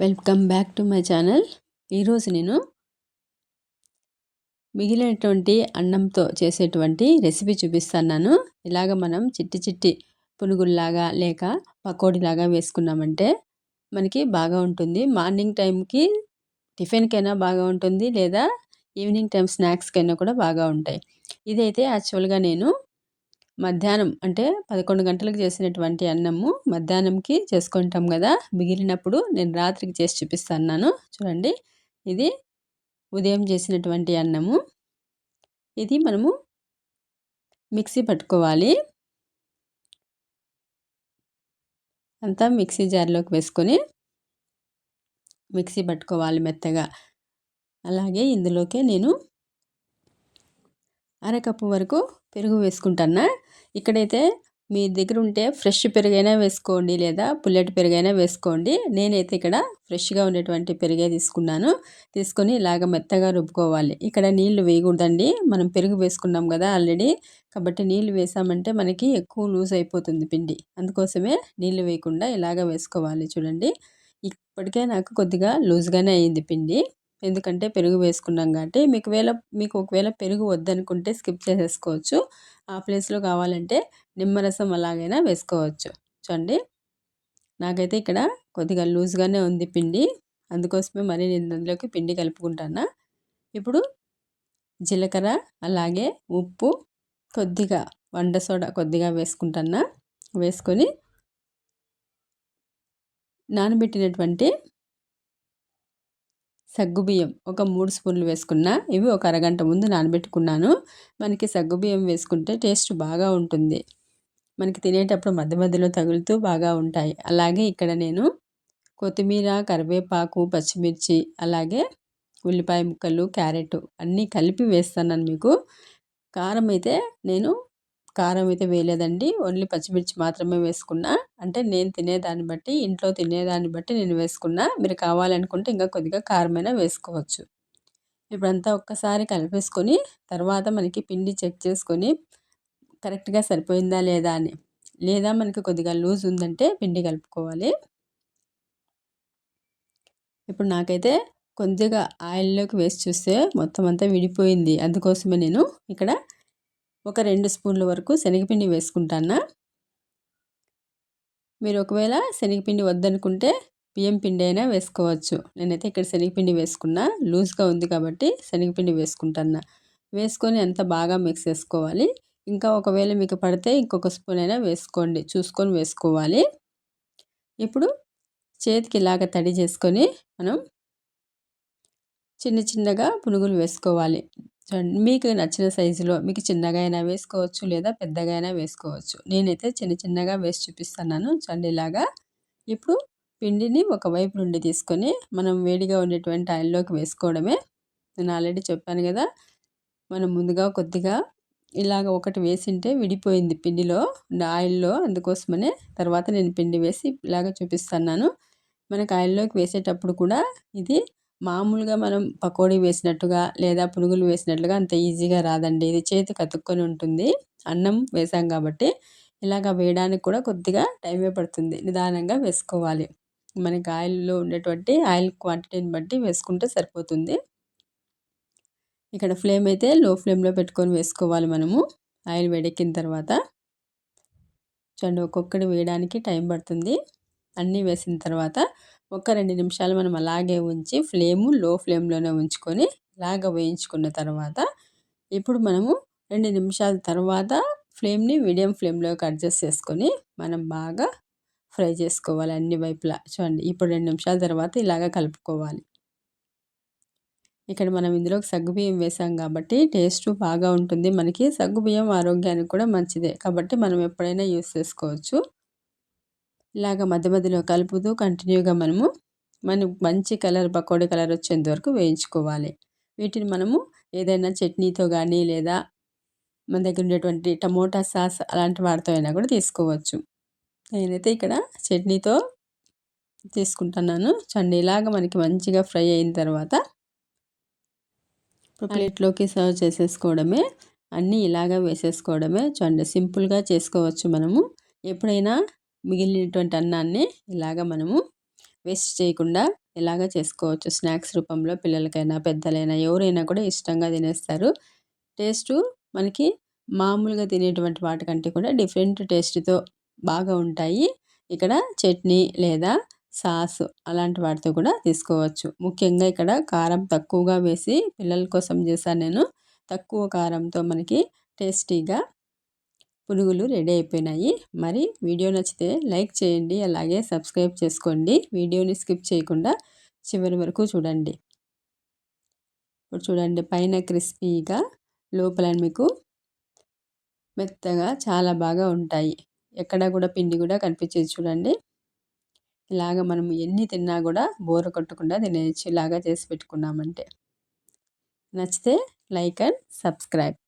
Welcome back to my channel ఈరోజు నేను మిగిలినటువంటి అన్నంతో చేసేటువంటి రెసిపీ చూపిస్తున్నాను. ఇలాగ మనం చిట్టి చిట్టి పునుగుల్లాగా లేక పకోడీలాగా వేసుకున్నామంటే మనకి బాగా ఉంటుంది. మార్నింగ్ టైంకి టిఫిన్కైనా బాగా ఉంటుంది లేదా ఈవినింగ్ టైం స్నాక్స్కైనా కూడా బాగా ఉంటాయి. ఇదైతే యాక్చువల్గా నేను మధ్యాహ్నం అంటే పదకొండు గంటలకు చేసినటువంటి అన్నము మధ్యాహ్నంకి చేసుకుంటాం కదా. మిగిలినప్పుడు నేను రాత్రికి చేసి చూపిస్తాను చూడండి. ఇది ఉదయం చేసినటువంటి అన్నము. ఇది మనము మిక్సీ పట్టుకోవాలి. అంతా మిక్సీ జార్లోకి వేసుకొని మిక్సీ పట్టుకోవాలి మెత్తగా. అలాగే ఇందులోకే నేను అరకప్పు వరకు పెరుగు వేసుకుంటాను. ఇక్కడైతే మీ దగ్గర ఉంటే ఫ్రెష్ పెరుగైనా వేసుకోండి లేదా పుల్లటి పెరుగైనా వేసుకోండి. నేనైతే ఇక్కడ ఫ్రెష్గా ఉండేటువంటి పెరుగే తీసుకున్నాను. తీసుకొని ఇలాగ మెత్తగా రుబ్బుకోవాలి. ఇక్కడ నీళ్ళు వేయకూడదండి. మనం పెరుగు వేసుకున్నాం కదా ఆల్రెడీ. కాబట్టి నీళ్ళు వేసామంటే మనకి ఎక్కువ లూజ్ అయిపోతుంది పిండి. అందుకోసమే నీళ్ళు వేయకుండా ఇలాగ వేసుకోవాలి చూడండి. ఇప్పటికే నాకు కొద్దిగా లూజ్గానే అయ్యింది పిండి. ఎందుకంటే పెరుగు వేసుకున్నాం కాబట్టి మీకు వేళ మీకు ఒకవేళ పెరుగు వద్దనుకుంటే స్కిప్ చేసేసుకోవచ్చు. ఆ ప్లేస్లో కావాలంటే నిమ్మరసం అలాగైనా వేసుకోవచ్చు. చూడండి. నాకైతే ఇక్కడ కొద్దిగా లూజ్గానే ఉంది పిండి. అందుకోసమే మరి నేను అందులోకి పిండి కలుపుకుంటాను. ఇప్పుడు జీలకర్ర అలాగే ఉప్పు కొద్దిగా వంట సోడా కొద్దిగా వేసుకుంటాను. వేసుకొని నానబెట్టినటువంటి సగ్గుబియ్యం ఒక మూడు స్పూన్లు వేసుకున్న ఇవి ఒక అరగంట ముందు నానబెట్టుకున్నాను. మనకి సగ్గుబియ్యం వేసుకుంటే టేస్ట్ బాగా ఉంటుంది. మనకి తినేటప్పుడు మధ్య మధ్యలో తగులుతూ బాగా ఉంటాయి. అలాగే ఇక్కడ నేను కొత్తిమీర కరివేపాకు పచ్చిమిర్చి అలాగే ఉల్లిపాయ ముక్కలు క్యారెట్ అన్నీ కలిపి వేస్తాను మీకు. కారం అయితే నేను కారం అయితే వేయలేదండి. ఓన్లీ పచ్చిమిర్చి మాత్రమే వేసుకున్నా. అంటే నేను తినేదాన్ని బట్టి ఇంట్లో తినేదాన్ని బట్టి నేను వేసుకున్నా. మీరు కావాలనుకుంటే ఇంకా కొద్దిగా కారమైనా వేసుకోవచ్చు. ఇప్పుడంతా ఒక్కసారి కలిపేసుకొని తర్వాత మనకి పిండి చెక్ చేసుకొని కరెక్ట్గా సరిపోయిందా లేదా అని. లేదా మనకి కొద్దిగా లూజ్ ఉందంటే పిండి కలుపుకోవాలి. ఇప్పుడు నాకైతే కొద్దిగా ఆయిల్లోకి వేసి చూస్తే మొత్తం అంతా విడిపోయింది. అందుకోసమే నేను ఇక్కడ ఒక రెండు స్పూన్ల వరకు శనగపిండి వేసుకుంటానా? మీరు ఒకవేళ శనగపిండి వద్దనుకుంటే బియ్యం పిండి అయినా వేసుకోవచ్చు. నేనైతే ఇక్కడ శనగపిండి వేసుకున్నా. లూజ్గా ఉంది కాబట్టి శనగపిండి వేసుకుంటాను? వేసుకొని అంత బాగా మిక్స్ చేసుకోవాలి. ఇంకా ఒకవేళ మీకు పడితే ఇంకొక స్పూన్ అయినా వేసుకోండి. చూసుకొని వేసుకోవాలి. ఇప్పుడు చేతికి ఇలాగ తడి చేసుకొని మనం చిన్న చిన్నగా పునుగులు వేసుకోవాలి. మీకు నచ్చిన సైజులో మీకు చిన్నగా అయినా వేసుకోవచ్చు లేదా పెద్దగా అయినా వేసుకోవచ్చు. నేనైతే చిన్న చిన్నగా వేసి చూపిస్తున్నాను. చండిలాగా ఇప్పుడు పిండిని ఒకవైపు నుండి తీసుకొని మనం వేడిగా ఉండేటువంటి ఆయిల్లోకి వేసుకోవడమే. నేను ఆల్రెడీ చెప్పాను కదా మనం ముందుగా కొద్దిగా ఇలాగ ఒకటి వేసింటే విడిపోయింది పిండిలో ఆయిల్లో. అందుకోసమనే తర్వాత నేను పిండి వేసి ఇలాగ చూపిస్తున్నాను. మనకు ఆయిల్లోకి వేసేటప్పుడు కూడా ఇది మామూలుగా మనం పకోడీ వేసినట్టుగా లేదా పునుగులు వేసినట్లుగా అంత ఈజీగా రాదండి. ఇది చేతి కతుక్కొని ఉంటుంది. అన్నం వేసాం కాబట్టి ఇలాగ వేయడానికి కూడా కొద్దిగా టైమే పడుతుంది. నిదానంగా వేసుకోవాలి. మనకి ఆయిల్లో ఉండేటువంటి ఆయిల్ క్వాంటిటీని బట్టి వేసుకుంటే సరిపోతుంది. ఇక్కడ ఫ్లేమ్ అయితే లో ఫ్లేమ్లో పెట్టుకొని వేసుకోవాలి మనము. ఆయిల్ వేడెక్కిన తర్వాత చూడండి ఒక్కొక్కటి వేయడానికి టైం పడుతుంది. అన్నీ వేసిన తర్వాత ఒక రెండు నిమిషాలు మనం అలాగే ఉంచి ఫ్లేము లో ఫ్లేమ్లోనే ఉంచుకొని ఇలాగ వేయించుకున్న తర్వాత ఇప్పుడు మనము రెండు నిమిషాల తర్వాత ఫ్లేమ్ని మీడియం ఫ్లేమ్లోకి అడ్జస్ట్ చేసుకొని మనం బాగా ఫ్రై చేసుకోవాలి అన్ని వైపులా. చూడండి ఇప్పుడు రెండు నిమిషాల తర్వాత ఇలాగ కలుపుకోవాలి. ఇక్కడ మనం ఇందులోకి సగ్గుబియ్యం వేసాం కాబట్టి టేస్ట్ బాగా ఉంటుంది. మనకి సగ్గుబియ్యం ఆరోగ్యానికి కూడా మంచిదే. కాబట్టి మనం ఎప్పుడైనా యూస్ చేసుకోవచ్చు. ఇలాగ మధ్య మధ్యలో కలుపుతూ కంటిన్యూగా మనము మన మంచి కలర్ పకోడీ కలర్ వచ్చేంత వరకు వేయించుకోవాలి. వీటిని మనము ఏదైనా చట్నీతో కానీ లేదా మన దగ్గర ఉండేటువంటి టమోటా సాస్ అలాంటి వాటితో అయినా కూడా తీసుకోవచ్చు. నేనైతే ఇక్కడ చట్నీతో తీసుకుంటున్నాను. చండి ఇలాగ మనకి మంచిగా ఫ్రై అయిన తర్వాత ప్లేట్లోకి సర్వ్ చేసేసుకోవడమే అన్నీ ఇలాగా వేసేసుకోవడమే. చూడండి సింపుల్గా చేసుకోవచ్చు మనము. ఎప్పుడైనా మిగిలినటువంటి అన్నాన్ని ఇలాగ మనము వేస్ట్ చేయకుండా ఇలాగ చేసుకోవచ్చు. స్నాక్స్ రూపంలో పిల్లలకైనా పెద్దలైనా ఎవరైనా కూడా ఇష్టంగా తినేస్తారు. టేస్టు మనకి మామూలుగా తినేటువంటి వాటికంటే కూడా డిఫరెంట్ టేస్ట్తో బాగా ఉంటాయి. ఇక్కడ చట్నీ లేదా సాస్ అలాంటి వాటితో కూడా తీసుకోవచ్చు. ముఖ్యంగా ఇక్కడ కారం తక్కువగా వేసి పిల్లల కోసం చేశాను నేను. తక్కువ కారంతో మనకి టేస్టీగా పునుగులు రెడీ అయిపోయినాయి. మరి వీడియో నచ్చితే లైక్ చేయండి అలాగే సబ్స్క్రైబ్ చేసుకోండి. వీడియోని స్కిప్ చేయకుండా చివరి వరకు చూడండి. ఇప్పుడు చూడండి పైన క్రిస్పీగా లోపల మీకు మెత్తగా చాలా బాగా ఉంటాయి. ఎక్కడ కూడా పిండి కూడా కనిపించేది చూడండి. ఇలాగ మనం ఎన్ని తిన్నా కూడా బోర కొట్టకుండా తినేయచ్చు. ఇలాగా చేసి పెట్టుకున్నామంటే. నచ్చితే లైక్ అండ్ సబ్స్క్రైబ్.